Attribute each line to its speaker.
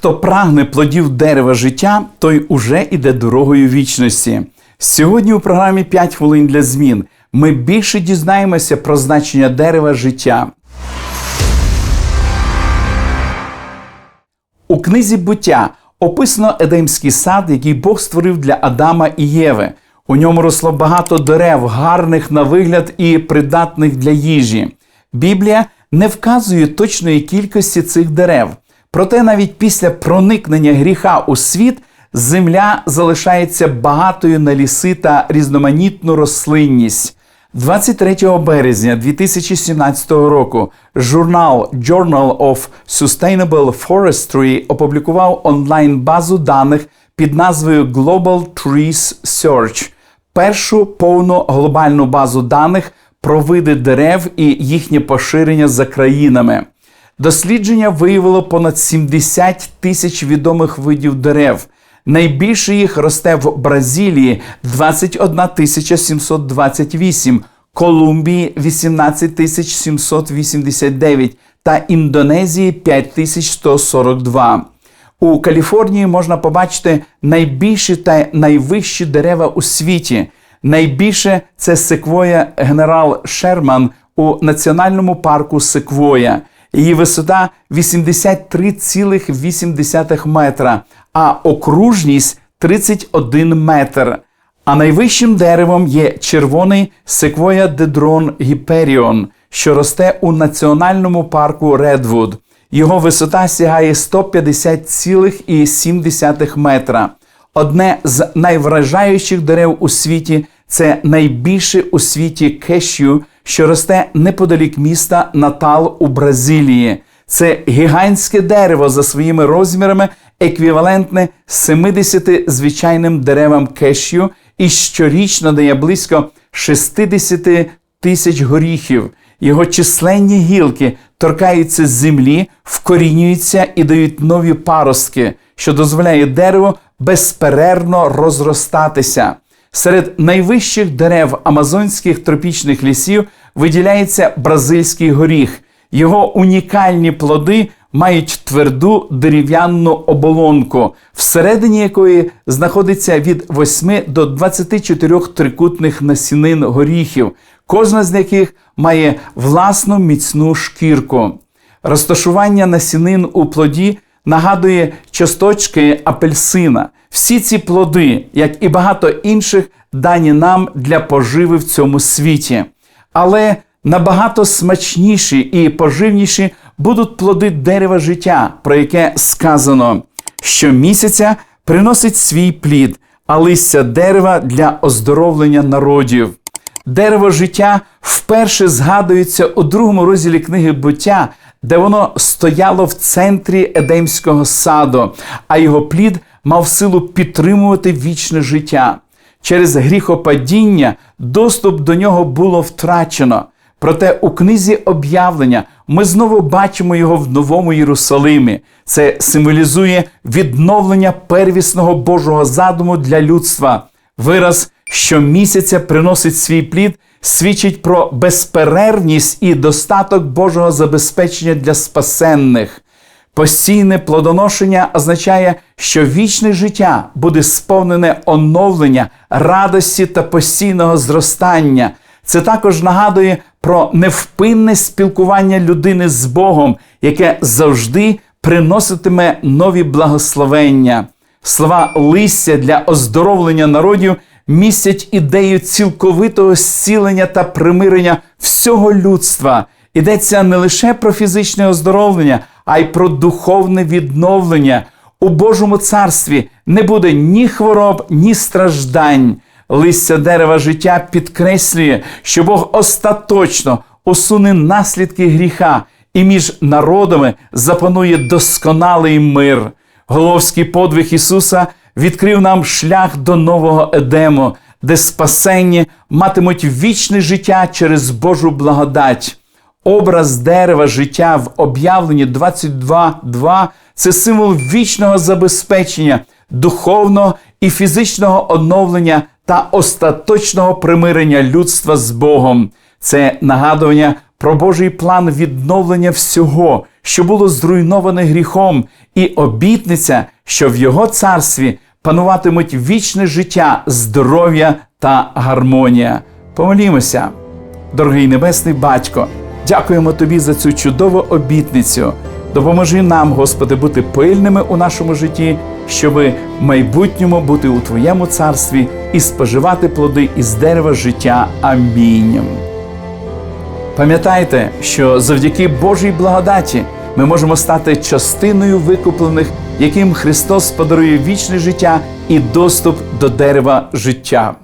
Speaker 1: Хто прагне плодів дерева життя, той уже іде дорогою вічності. Сьогодні у програмі «5 хвилин для змін ми більше дізнаємося про значення дерева життя. У книзі буття описано Едемський сад, який Бог створив для Адама і Єви. У ньому росло багато дерев, гарних на вигляд і придатних для їжі. Біблія не вказує точної кількості цих дерев. Проте навіть після проникнення гріха у світ земля залишається багатою на ліси та різноманітну рослинність. 23 березня 2017 року журнал Journal of Sustainable Forestry опублікував онлайн-базу даних під назвою Global Trees Search, першу повну глобальну базу даних про види дерев і їхнє поширення за країнами. Дослідження виявило понад 70 тисяч відомих видів дерев. Найбільше їх росте в Бразилії 21 тисяча 728, Колумбії 18 тисяч 789 та Індонезії 5142. У Каліфорнії можна побачити найбільші та найвищі дерева у світі. Найбільше це секвоя генерал Шерман у національному парку Секвоя. Її висота 83,8 метра, а окружність 31 метр. А найвищим деревом є червоний секвоя дедрон гіперіон, що росте у національному парку Редвуд. Його висота сягає 150,7 метра. Одне з найвражаючих дерев у світі це найбільше у світі кешю, що росте неподалік міста Натал у Бразилії. Це гігантське дерево за своїми розмірами, еквівалентне 70 звичайним деревам кешю і щорічно дає близько 60 тисяч горіхів. Його численні гілки торкаються з землі, вкорінюються і дають нові паростки, що дозволяє дереву безперервно розростатися. Серед найвищих дерев амазонських тропічних лісів виділяється бразильський горіх. Його унікальні плоди мають тверду дерев'яну оболонку, всередині якої знаходиться від 8 до 24 трикутних насінин горіхів, кожна з яких має власну міцну шкірку. Розташування насінин у плоді нагадує часточки апельсина. Всі ці плоди, як і багато інших, дані нам для поживи в цьому світі. Але набагато смачніші і поживніші будуть плоди дерева життя, про яке сказано, що місяця приносить свій плід, а листя дерева для оздоровлення народів. Дерево життя вперше згадується у другому розділі книги буття, де воно стояло в центрі Едемського саду, а його плід мав силу підтримувати вічне життя. Через гріхопадіння доступ до нього було втрачено. Проте у книзі об'явлення ми знову бачимо його в новому Єрусалимі. Це символізує відновлення первісного Божого задуму для людства. Вираз, що місяця приносить свій плід, свідчить про безперервність і достаток Божого забезпечення для спасенних. Постійне плодоношення означає, що вічне життя буде сповнене оновлення, радості та постійного зростання. Це також нагадує про невпинне спілкування людини з Богом, яке завжди приноситиме нові благословення. Слова листя для оздоровлення народів містять ідею цілковитого зцілення та примирення всього людства. Йдеться не лише про фізичне оздоровлення, а й про духовне відновлення. У Божому царстві не буде ні хвороб, ні страждань. Листя дерева життя підкреслює, що Бог остаточно усуне наслідки гріха і між народами запанує досконалий мир. Головський подвиг Ісуса відкрив нам шлях до нового Едему, де спасенні матимуть вічне життя через Божу благодать. Образ дерева життя в об'явленні 22.2 – це символ вічного забезпечення, духовного і фізичного оновлення та остаточного примирення людства з Богом. Це нагадування про Божий план відновлення всього, що було зруйноване гріхом, і обітниця, що в Його царстві пануватимуть вічне життя, здоров'я та гармонія. Помолімося, дорогий Небесний Батько, дякуємо Тобі за цю чудову обітницю. Допоможи нам, Господи, бути пильними у нашому житті, щоб в майбутньому бути у Твоєму царстві і споживати плоди із дерева життя. Амінь. Пам'ятайте, що завдяки Божій благодаті ми можемо стати частиною викуплених, яким Христос подарує вічне життя і доступ до дерева життя.